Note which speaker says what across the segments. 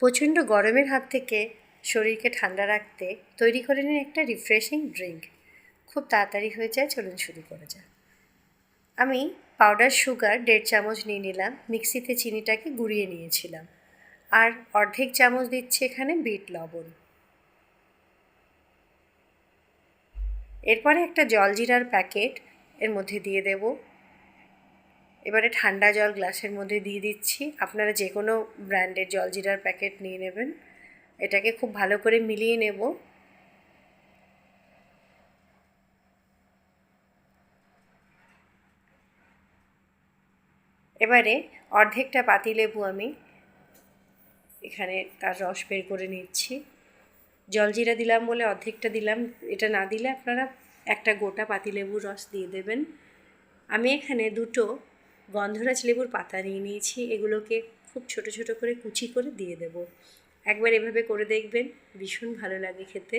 Speaker 1: প্রচণ্ড গরমের হাত থেকে শরীরকে ঠান্ডা রাখতে তৈরি করে নিন একটা রিফ্রেশিং ড্রিঙ্ক খুব তাড়াতাড়ি হয়ে যায়, চলুন শুরু করা যাক। আমি পাউডার সুগার দেড় চামচ নিয়ে নিলাম, মিক্সিতে চিনিটাকে গুঁড়িয়ে নিয়েছিলাম। আর অর্ধেক চামচ দিচ্ছি এখানে বিট লবণ। এরপরে একটা জলজিরার প্যাকেট এর মধ্যে দিয়ে দেব। এবারে ঠান্ডা জল গ্লাসের মধ্যে দিয়ে দিচ্ছি। আপনারা যে কোনো ব্র্যান্ডের জলজিরার প্যাকেট নিয়ে নেবেন। এটাকে খুব ভালো করে মিলিয়ে নেব। এবারে অর্ধেকটা পাতিলেবু আমি এখানে তার রস বের করে নিচ্ছি। জলজিরা দিলাম বলে অর্ধেকটা দিলাম। এটা না দিলে আপনারা একটা গোটা পাতিলেবুর রস দিয়ে দেবেন। আমি এখানে দুটো গন্ধরাজ লেবুর পাতা নিয়ে নিয়েছি, এগুলোকে খুব ছোট ছোট করে কুচি করে দিয়ে দেব। একবার এভাবে করে দেখবেন, ভীষণ ভালো লাগে খেতে।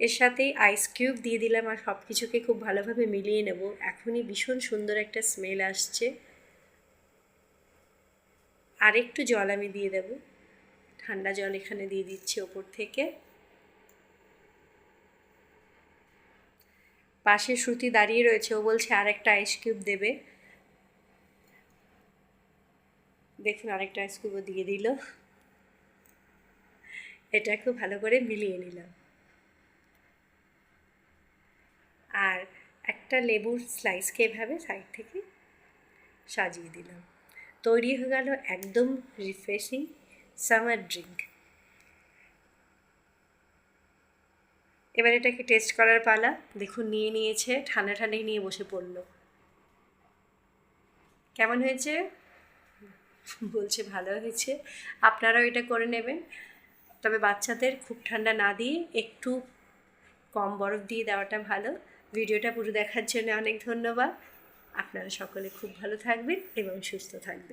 Speaker 1: এর সাথেই আইস কিউব দিয়ে দিলাম আর সব কিছুকে খুব ভালোভাবে মিলিয়ে নেব। এখনই ভীষণ সুন্দর একটা স্মেল আসছে। আর একটু জল আমি দিয়ে দেব। ঠান্ডা জল এখানে দিয়ে দিচ্ছি ওপর থেকে। পাশে শ্রুতি দাঁড়িয়ে রয়েছে, ও বলছে, আরেকটা আইস কিউব দেবে। দেখুন, আরেকটা আইস কিউবও দিয়ে দিল। এটা খুব ভালো করে মিলিয়ে নিলাম। আর একটা লেবুর স্লাইসকে এভাবে সাইড থেকে সাজিয়ে দিলাম। তৈরি হয়ে গেল একদম রিফ্রেশিং সামার ড্রিঙ্ক এবার এটাকে টেস্ট করার পালা। দেখুন, নিয়ে নিয়েছে, ঠান্ডা ঠান্ডাই নিয়ে বসে পড়ল। কেমন হয়েছে? বলছে, ভালো হয়েছে। আপনারাও এটা করে নেবেন। তবে বাচ্চাদের খুব ঠান্ডা না দিয়ে একটু কম বরফ দিয়ে দেওয়াটা ভালো। ভিডিওটা পুরো দেখার জন্য অনেক ধন্যবাদ। আপনারা সকলে খুব ভালো থাকবেন এবং সুস্থ থাকবেন।